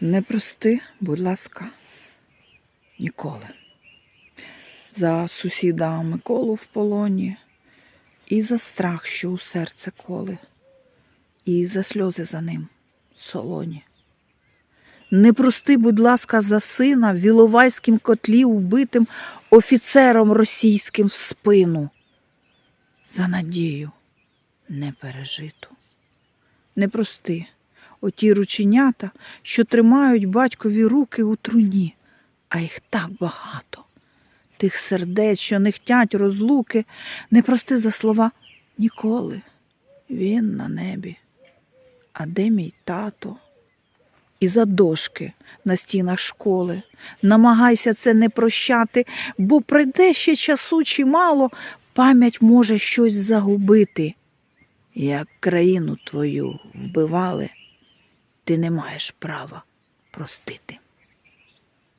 Не прости, будь ласка, ніколи. За сусіда Миколу в полоні, і за страх, що у серце коли, і за сльози за ним солоні. Не прости, будь ласка, за сина в Іловайськім котлі вбитим офіцером російським в спину, за надію непережиту. Не прости, оті рученята, що тримають батькові руки у труні, а їх так багато. Тих сердець, що не хтять розлуки, не прости за слова ніколи. Він на небі. А де мій тато? І за дошки на стінах школи. Намагайся це не прощати, бо прийде ще часу чимало, пам'ять може щось загубити. Як країну твою вбивали, ти не маєш права простити.